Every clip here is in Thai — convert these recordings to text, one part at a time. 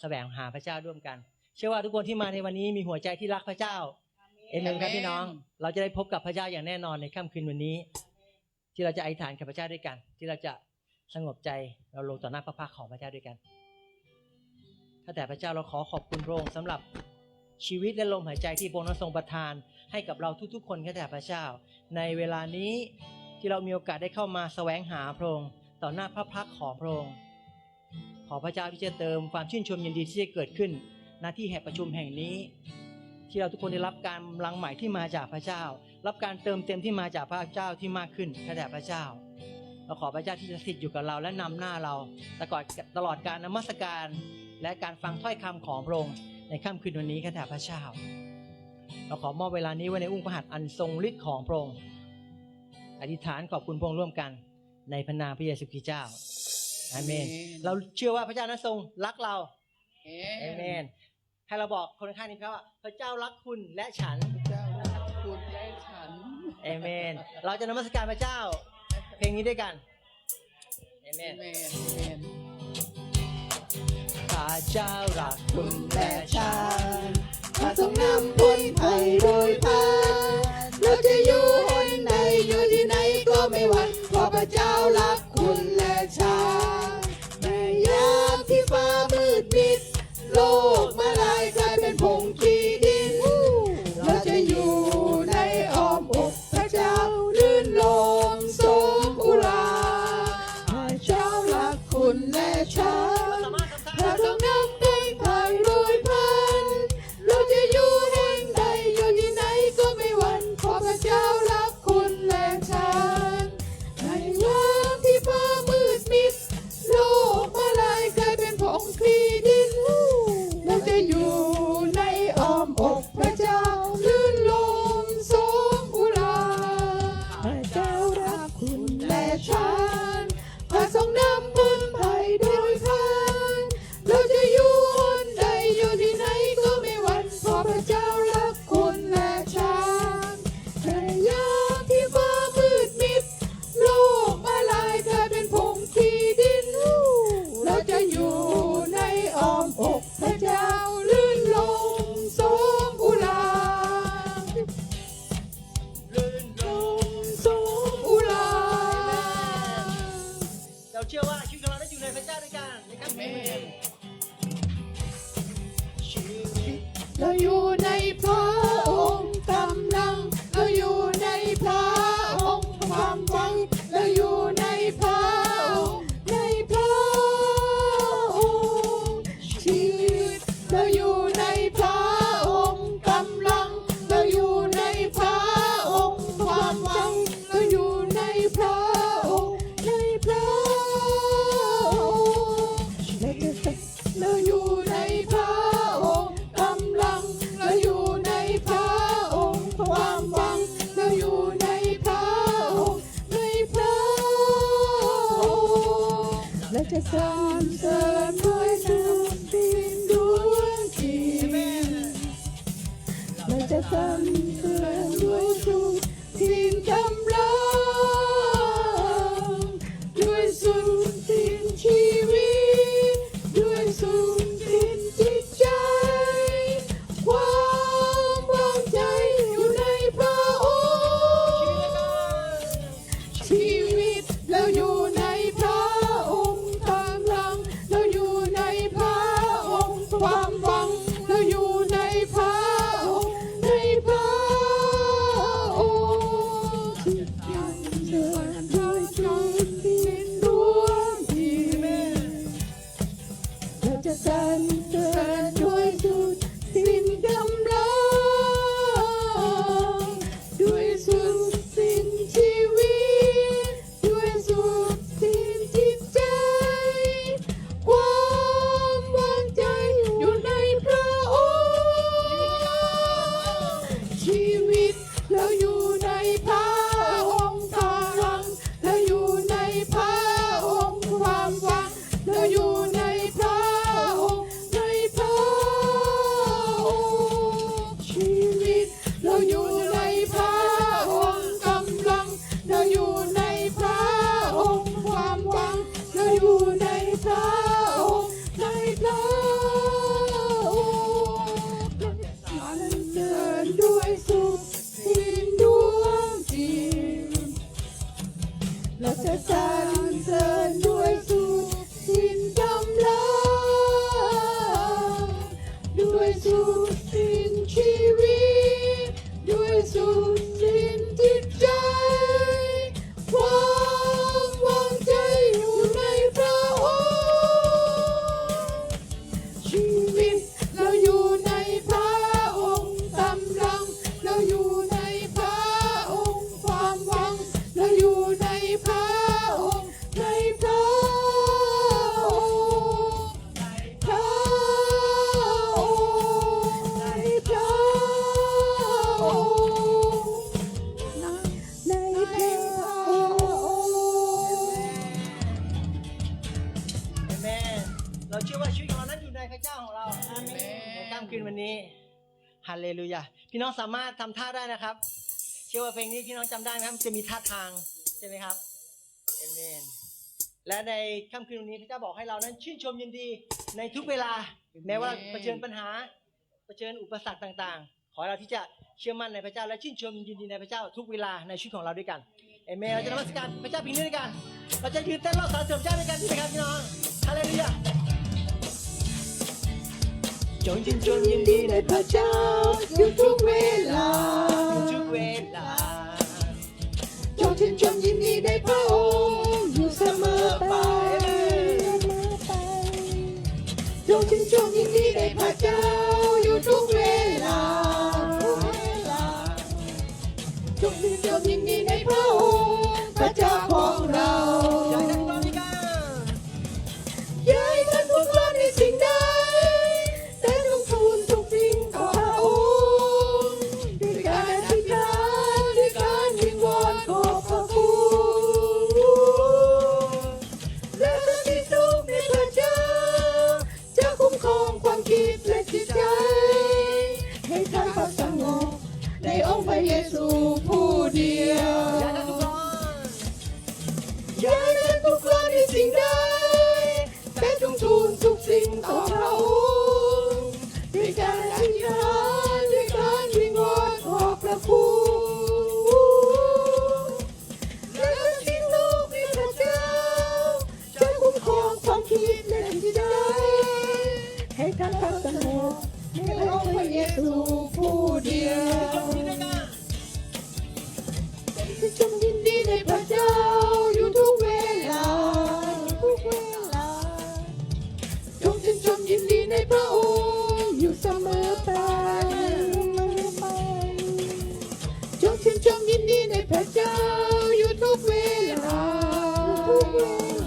แสวงหาพระเจ้าร่วมกัน เชื่อว่าทุกคนที่มาในวันนี้มีหัวใจที่รักพระเจ้าเอเมนครับพี่น้อง เราจะได้พบกับพระเจ้าอย่างแน่นอนในค่ำคืนวันนี้ ที่เราจะอธิษฐานกับพระเจ้าด้วยกัน ที่เราจะสงบใจเราลงต่อหน้าพระพักตร์ของพระเจ้าด้วยกันข้าแต่พระเจ้าเราขอขอบคุณพระองค์สำหรับชีวิตและลมหายใจที่พระองค์นั้นทรงประทาน ให้กับเราทุกๆ คนข้าแต่พระเจ้า ในเวลานี้ที่เรามีโอกาสได้เข้ามาแสวงหาพระองค์ต่อหน้าพระพักตร์ของพระองค์ ขอพระเจ้าที่จะเติมความชื่นชมยินดีที่จะเกิดขึ้นณที่แห่งประชุมแห่งนี้ ที่เราทุกคนได้รับการลังใหม่ที่มาจากพระเจ้า รับการเติมเต็มที่มาจากพระเจ้าที่มากขึ้นข้าแต่พระเจ้าเราขอพระเจ้าที่จะสถิตอยู่กับเราและนำหน้าเราตลอดตลอดการนมัสการและการฟังถ้อยคำของพระองค์ในค่ำคืนวันนี้ข้าแต่พระเจ้าเราขอมอบเวลานี้ไว้ในอุ้งพระหัตถ์อันทรงฤทธิ์ของพระองค์อธิษฐานขอบคุณพระองค์ร่วมกัน ในพระนามพระเยซูคริสต์เจ้า อาเมน เราเชื่อว่าพระเจ้านั้นทรงรักเราเอเอเมน ให้เราบอกคนข้างนี้ครับว่าพระเจ้ารักคุณและฉันเจ้ารักคุณและฉันเอเมน เราจะนมัสการพระเจ้า เพลงนี้ด้วยกันเอเมเอนเมนเอเมนพระเจ้ารักคุณและและฉัฉันนพระทรงนำพ้นภัยโดยพานเราจะ อยู่ใจะสรรเสริญด้วยสุดสิ้นดวงจิตเราจะสรรเทำท่าได้นะครับ เชื่อว่าเพลงนี้พี่น้องจำได้นะครับ จะมีท่าทางใช่ไหมครับเอเมนและในค่ำคืนวันนี้พระเจ้าบอกให้เรานั้น ชื่นชมยินดีในทุกเวลา แม้ว่าเผชิญปัญหาเผชิญอุปสรรคต่างๆ ขอเราที่จะเชื่อมั่นในพระเจ้า และชื่นชมยินดีในพระเจ้าทุกเวลาในชีวิตของเราด้วยกันเอเมนเราจะนมัสการพระเจ้าเพียงนี้ด้วยกัน เราจะยืนเต้นรอบสรรเสริญพระเจ้าด้วยกันใช่ไหมครับพี่น้องฮาเลลูยา ကြုံချင်းကြုံရင်နေတဲ့ပါချောင်း YouTube ဝေလာ YouTube ဝေလာကြုံချင်းကြုံရင်နေတဲ့ပါအိုး You summer bye ကြုံချင်းကြုံရင်နေတဲ့ပါချောင်း ทุก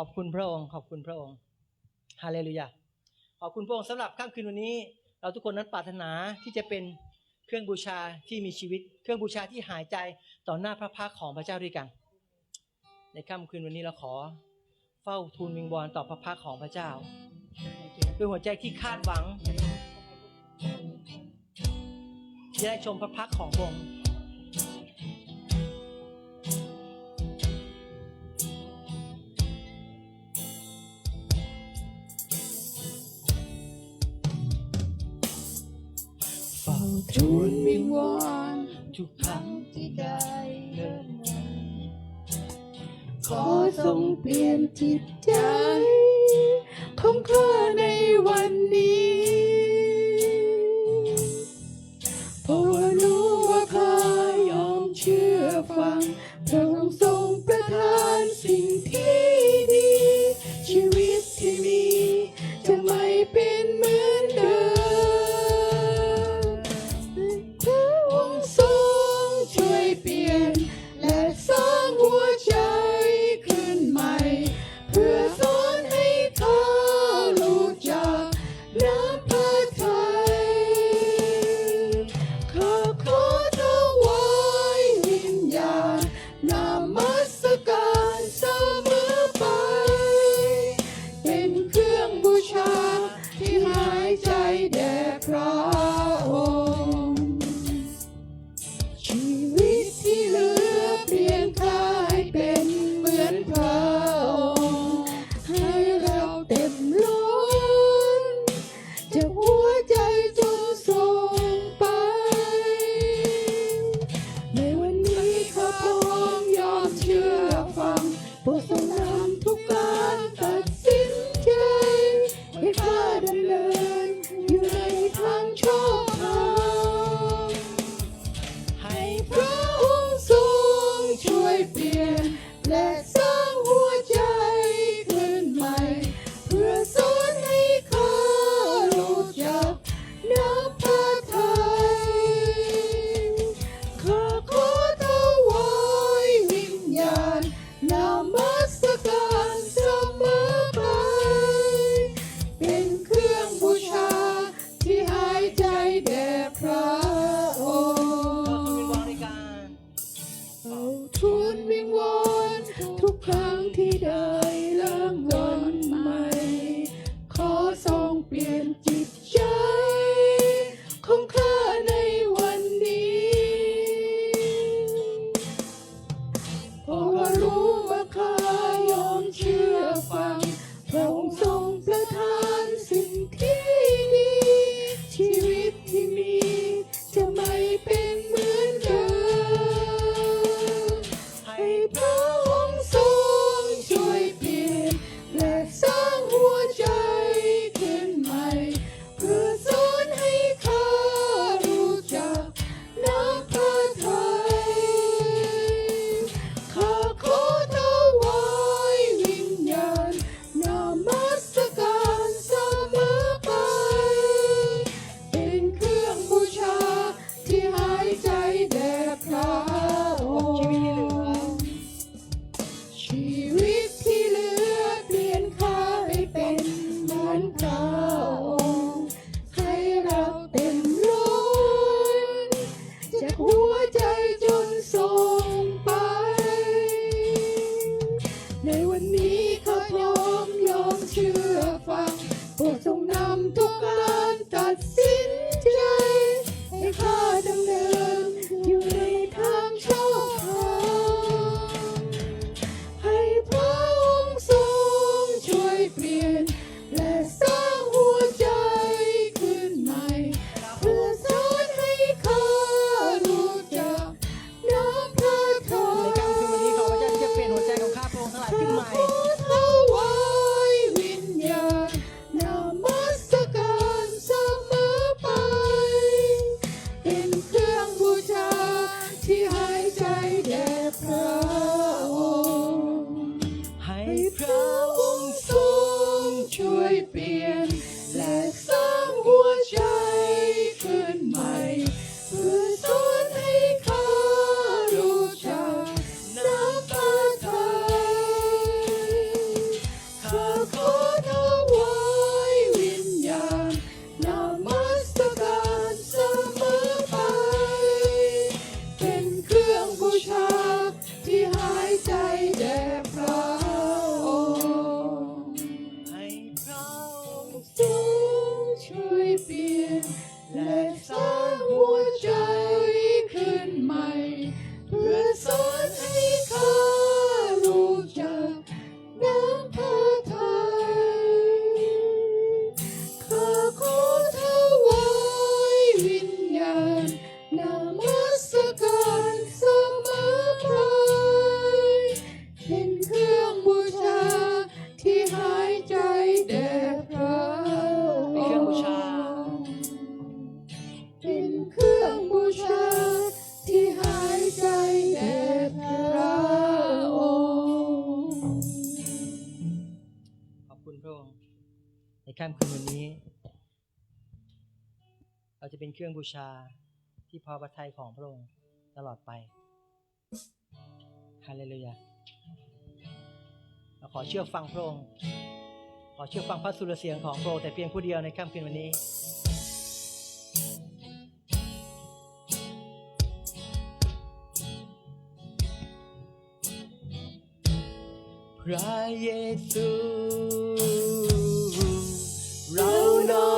อบคุณพระองค์ ขอบคุณพระองค์ฮาเลลูยาขอบคุณพระองค์สำหรับค่ำคืนวันนี้ เราทุกคนนั้นปรารถนาที่จะเป็นเครื่องบูชาที่มีชีวิต เครื่องบูชาที่หายใจต่อหน้าพระพักของพระเจ้าด้วยกัน ในค่ำคืนวันนี้เราขอ เฝ้าทูลวิงวอนต่อพระพักของพระเจ้าด้วยหัวใจที่คาดหวังจะได้ชมพระพักของพระองค์ ทูลวิงวอนทุกครั้งที่ได้เดินขอทรงเปลี่ยนจิตใจ ของข้าใน เครื่องบูชาที่พอประทัยของพระองค์ตลอดไปฮาเลลูยาขอเชื่อฟังพระองค์ ขอเชื่อฟังพระสุรเสียงของพระองค์แต่เพียงผู้เดียวในค่ำคืนวันนี้พระเยซู เรานอน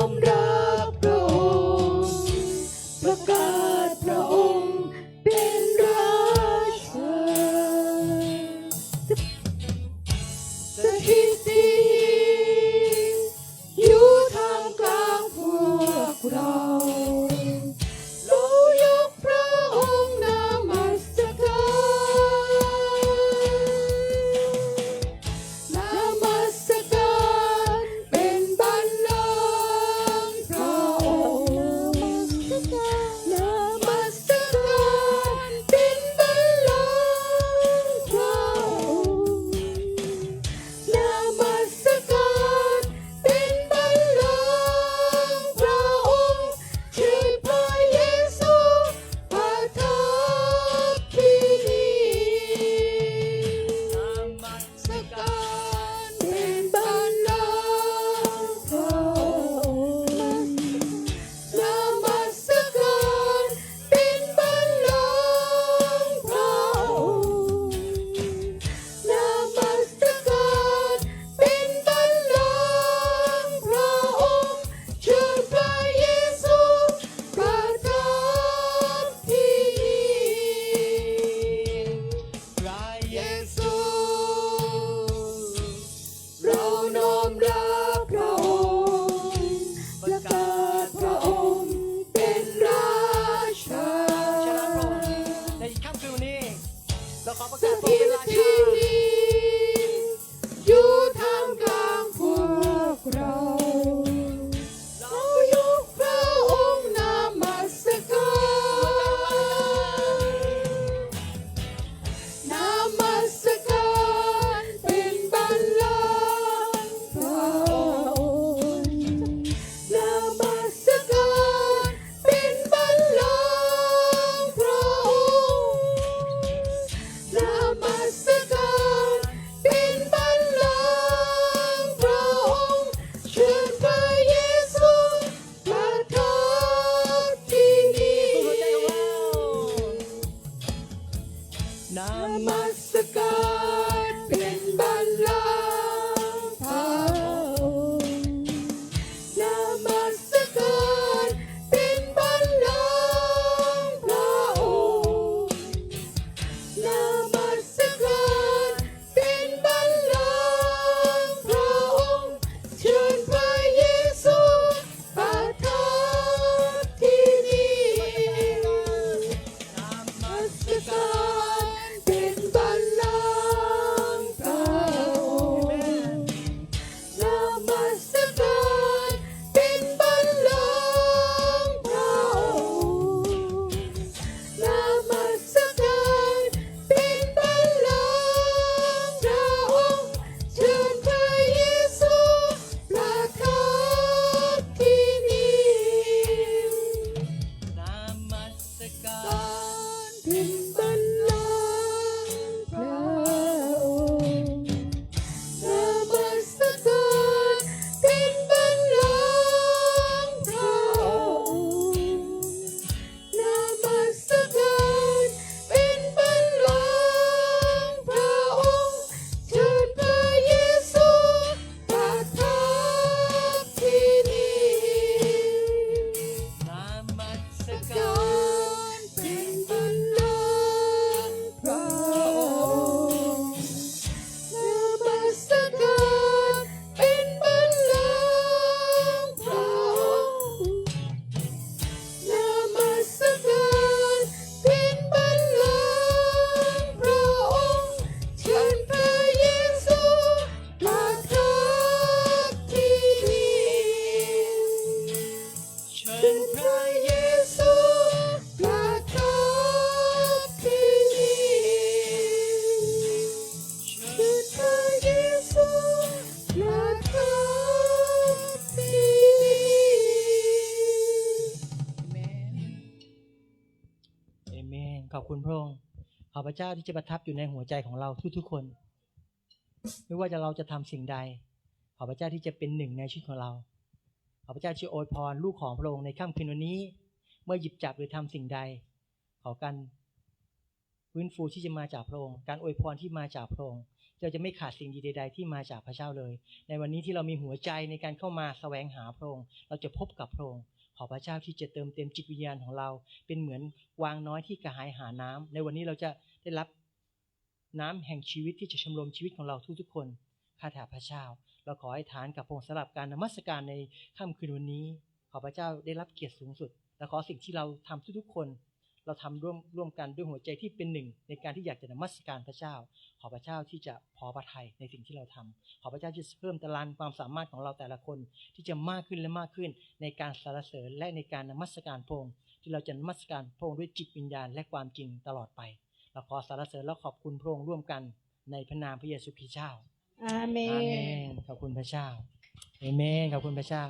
คุณพระองค์ขอพระเจ้าที่จะประทับอยู่ในหัวใจของเราทุกๆคน ไม่ว่าจะเราจะทำสิ่งใดขอพระเจ้าที่จะเป็นหนึ่งในชีวิตของเราขอพระเจ้าช่วยอวยพรลูกของพระองค์ในค่ำคืนวันนี้ เมื่อหยิบจับหรือทำสิ่งใด ขอการฟื้นฟูที่จะมาจากพระองค์ การอวยพรที่มาจากพระองค์ เราจะไม่ขาดสิ่งดีใด ๆ ที่มาจากพระเจ้าเลย ในวันนี้ที่เรามีหัวใจในการเข้ามาแสวงหาพระองค์ เราจะพบกับพระองค์ อพระเจ้าที่จะเติมเต็มจิตวิญญาณของเรา เป็นเหมือนวางน้อยที่กระหายหาน้ำในวันนี้เราจะได้รับน้ำแห่งชีวิตที่จะชำรมชีวิตของเราทุกๆคนข้าแต่พระเจ้า เราขอให้ฐานกับพงศ์สำหรับการนมัสการในค่ำคืนวันนี้ ขอพระเจ้าได้รับเกียรติสูงสุด และขอสิ่งที่เราทำทุกๆคน เราทำร่วมร่วมกันด้วยหัวใจที่เป็นหนึ่ง ในการที่อยากจะนมัสการพระเจ้า ขอพระเจ้าที่จะพอพระทัยในสิ่งที่เราทำขอพระเจ้าที่จะเพิ่มตารางความสามารถของเราแต่ละคนที่จะมากขึ้นและมากขึ้น ในการสรรเสริญและในการนมัสการพระองค์ที่เราจะนมัสการพระองค์ด้วยจิตวิญญาณและความจริงตลอดไปเราขอสรรเสริญและขอบคุณพระองค์ร่วมกันในพระนามพระเยซูคริสต์เจ้าอาเมอาเมนนขอบคุณพระเจ้าเอเมนขอบคุณพระเจ้า